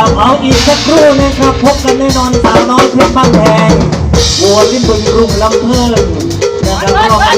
อาอีกสักครู่นะครับ พบกันแน่นอนสาวน้อยเพชรบ้านแพงวัวลิ้นบึงรุ่งลำเพลินนะครับ